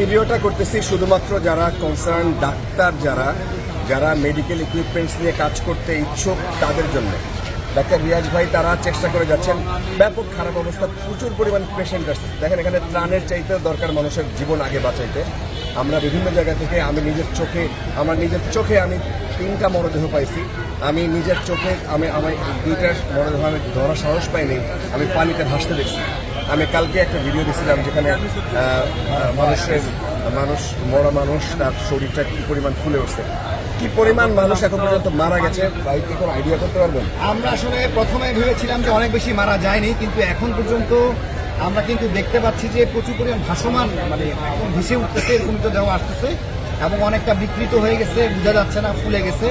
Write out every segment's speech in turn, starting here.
ভিডিওটা করতেছি শুধুমাত্র যারা কনসার্ন ডাক্তার যারা যারা মেডিকেল ইকুইপমেন্টস নিয়ে কাজ করতে ইচ্ছুক তাদের জন্য। ডাক্তার রিয়াজ ভাই, তারা চেষ্টা করে যাচ্ছেন। ব্যাপক খারাপ অবস্থা, প্রচুর পরিমাণ পেশেন্ট আসছে। দেখেন, এখানে ত্রাণের চাইতে দরকার মানুষের জীবন আগে বাঁচাইতে। আমরা বিভিন্ন জায়গা থেকে, আমি নিজের চোখে, আমার নিজের চোখে আমি তিনটা মরদেহ পাইছি। আমি নিজের চোখে, আমি আমার দুইটা মরদেহ, আমি ধরার সাহস পাইনি। আমি পানিতে ভাসতে দেখছি। আমি কালকে একটা ভিডিও দিয়েছিলাম যেখানে মানুষের, মানুষ, মরা মানুষ তার শরীরটা কি পরিমাণ ফুলে উঠছে। কি পরিমাণ মানুষ এখন পর্যন্ত মারা গেছে ভাই কি কোনো আইডিয়া করতে পারবেন? আমরা আসলে প্রথমে ভেবেছিলাম যে অনেক বেশি মারা যায়নি, কিন্তু এখন পর্যন্ত আমরা কিন্তু দেখতে পাচ্ছি যে প্রচুর পরিমাণ ভাসমান মানে এখন ভেসে উঠতেছে এরকম তো দেওয়া আসতেছে এবং অনেকটা বিকৃত হয়ে গেছে, বোঝা যাচ্ছে না, ফুলে গেছে।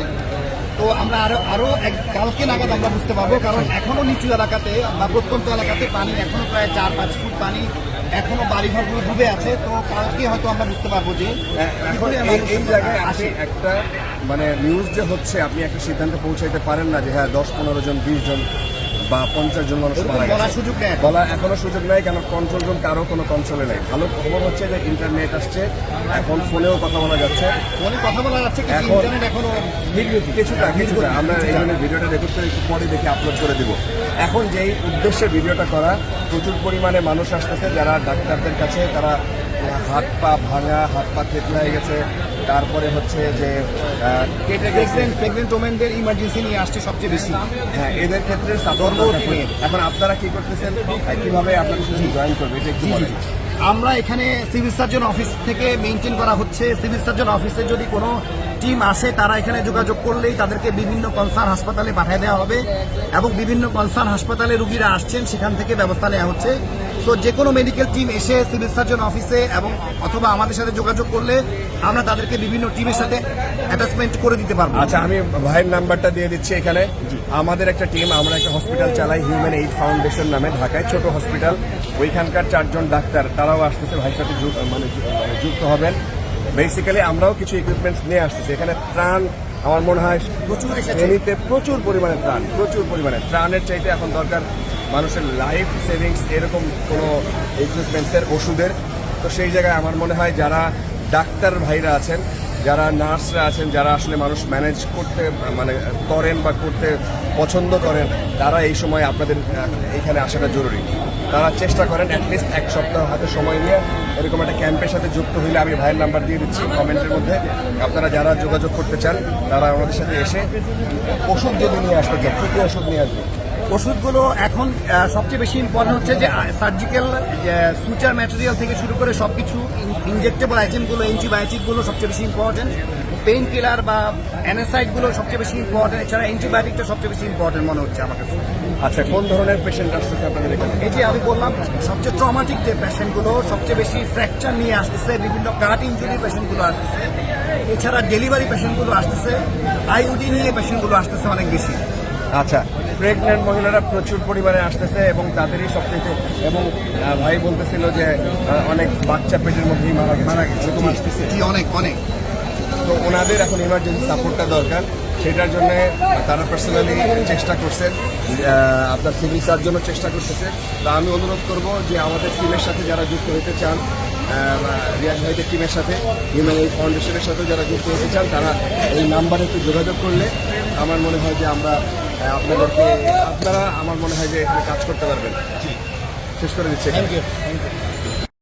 তো আমরা আরও আরও এক- কালকে নাগাদ আমরা বুঝতে পারব কারণ এখনও নিচু এলাকাতে বা প্রত্যন্ত এলাকাতে পানি এখনও প্রায় চার পাঁচ ফুট পানি এখনও বাড়িঘরগুলো ডুবে আছে। তো কালকে হয়তো আমরা বুঝতে পারব যে এখন এই- জায়গায় আসে। আসে একটা মানে নিউজ যে হচ্ছে আপনি একটা সিদ্ধান্তে পৌঁছাইতে পারেন না যে হ্যাঁ দশ পনেরো জন বিশ জন বা পঞ্চাশ জন মানুষ মারা গেছে। সুযোগ নেই। বলা এখনও সুযোগ নাই কেন কন্ট্রোল রুম কারও কোনো কন্ট্রোলে নেই। ভালো খবর হচ্ছে যে ইন্টারনেট আসছে এখন ফোনেও কথা বলা যাচ্ছে। ফোনে কথা বলা যাচ্ছে এখন- এখনও কিছুটা কিছুটা। আমরা এই জন্য ভিডিওটা রেকর্ড করে একটু পরে দেখে আপলোড করে দিব। এখন যেই উদ্দেশ্যে ভিডিওটা করা প্রচুর পরিমাণে মানুষ আসতেছে যারা ডাক্তারদের কাছে তারা হাত পা ভাঙা হাত পা থেতলায় গেছে তারপরে হচ্ছে যে প্রেগনেন্ট ওমেনদের ইমার্জেন্সি নিয়ে আসছে সবচেয়ে বেশি। হ্যাঁ এদের ক্ষেত্রে এখন আপনারা কি করতেছেন? কীভাবে আপনাদের সাথে জয়েন করবে? এটা একটু আমরা এখানে সিভিল সার্জন অফিস থেকে মেনটেন করা হচ্ছে। সিভিল সার্জন অফিসে যদি কোনো টিম আসে তারা এখানে যোগাযোগ করলেই তাদেরকে বিভিন্ন কনসার্ন হাসপাতালে পাঠিয়ে দেওয়া হবে। এবং বিভিন্ন কনসার্ন হাসপাতালে রুগীরা আসছেন সেখান থেকে ব্যবস্থা নেওয়া হচ্ছে। তো যে কোনো মেডিকেল টিম এসে সিভিল সার্জন অফিসে এবং অথবা আমাদের সাথে যোগাযোগ করলে আমরা তাদেরকে বিভিন্ন টিমের সাথে অ্যাটাচমেন্ট করে দিতে পারব। আচ্ছা আমি ভাইয়ের নাম্বারটা দিয়ে দিচ্ছি এখানে। আমাদের একটা টিম আমরা একটা হসপিটাল চালাই হিউম্যান এইড ফাউন্ডেশন নামে ঢাকায় ছোট হসপিটাল ওইখানকার চারজন ডাক্তার তারাও আসতেছে ভাইয়ের সাথে মানে মানে যুক্ত হবেন। বেসিক্যালি আমরাও কিছু ইকুইপমেন্টস নিয়ে আসতেছি। এখানে ত্রাণ আমার মনে হয় প্রচুর। প্রচুর পরিমাণে ত্রাণ প্রচুর পরিমাণে। ত্রাণের চাইতে এখন দরকার মানুষের লাইফ সেভিংস এরকম কোনো ইকুইপমেন্টসের ওষুধের। তো সেই জায়গায় আমার মনে হয় যারা ডাক্তার ভাইরা আছেন, যারা নার্সরা আছেন, যারা আসলে মানুষ ম্যানেজ করতে মানে করেন বা করতে পছন্দ করেন, তারা এই সময় আপনাদের এখানে আসাটা জরুরি। তারা চেষ্টা করেন অ্যাটলিস্ট এক সপ্তাহ হাতে সময় নিয়ে এরকম একটা ক্যাম্পের সাথে যুক্ত হইলে আমি ভাইয়ের নাম্বার দিয়ে দিচ্ছি কমেন্টের মধ্যে। আপনারা যারা যোগাযোগ করতে চান, তারা আমাদের সাথে এসে ওষুধ যদি নিয়ে কী কী ওষুধ নিয়ে আসবে? ওষুধগুলো এখন সবচেয়ে বেশি ইম্পর্টেন্ট হচ্ছে যে সার্জিক্যাল সুচার ম্যাটেরিয়াল থেকে শুরু করে সব কিছু ইনজেক্টেবল আইটেমগুলো অ্যান্টিবায়োটিকগুলো সবচেয়ে বেশি ইম্পর্টেন্ট পেইন কিলার বা অ্যানাসাইডগুলো সবচেয়ে বেশি ইম্পর্টেন্ট এছাড়া অ্যান্টিবায়োটিকটা সবচেয়ে বেশি ইম্পর্টেন্ট মনে হচ্ছে আমার কাছে। আচ্ছা কোন ধরনের পেশেন্ট আসতেছে আপনাদের এখানে? এই যে আমি বললাম সবচেয়ে ট্রমাটিক যে পেশেন্টগুলো সবচেয়ে বেশি ফ্র্যাকচার নিয়ে আসতেছে বিভিন্ন কাট ইঞ্জুরি পেশেন্টগুলো আসতেছে। এছাড়া ডেলিভারি পেশেন্টগুলো আসতেছে আইউডি নিয়ে পেশেন্টগুলো আসতেছে অনেক বেশি। আচ্ছা। প্রেগনেন্ট মহিলারা প্রচুর পরিমাণে আসতেছে এবং তাদেরই সবচেয়ে এবং ভাই বলতেছিল যে অনেক বাচ্চা পেটের মধ্যেই মারা মারা গেছে আসতেছে। অনেক অনেক। তো ওনাদের এখন ইমার্জেন্সি সাপোর্টটা দরকার। সেটার জন্য তারা পার্সোনালি চেষ্টা করছেন আপনার সিভিল সার্জনও চেষ্টা করতেছে। তা আমি অনুরোধ করব যে আমাদের টিমের সাথে যারা যুক্ত হতে চান রিয়াজ ভাইদের টিমের সাথে হিউম্যান এইড ফাউন্ডেশনের সাথে যারা যুক্ত হতে চান তারা এই নাম্বারে একটু যোগাযোগ করলে আমার মনে হয় যে আমরা আপনাদেরকে আপনারা আমার মনে হয় যে এখানে কাজ করতে পারবেন। শেষ করে দিচ্ছি থ্যাংক ইউ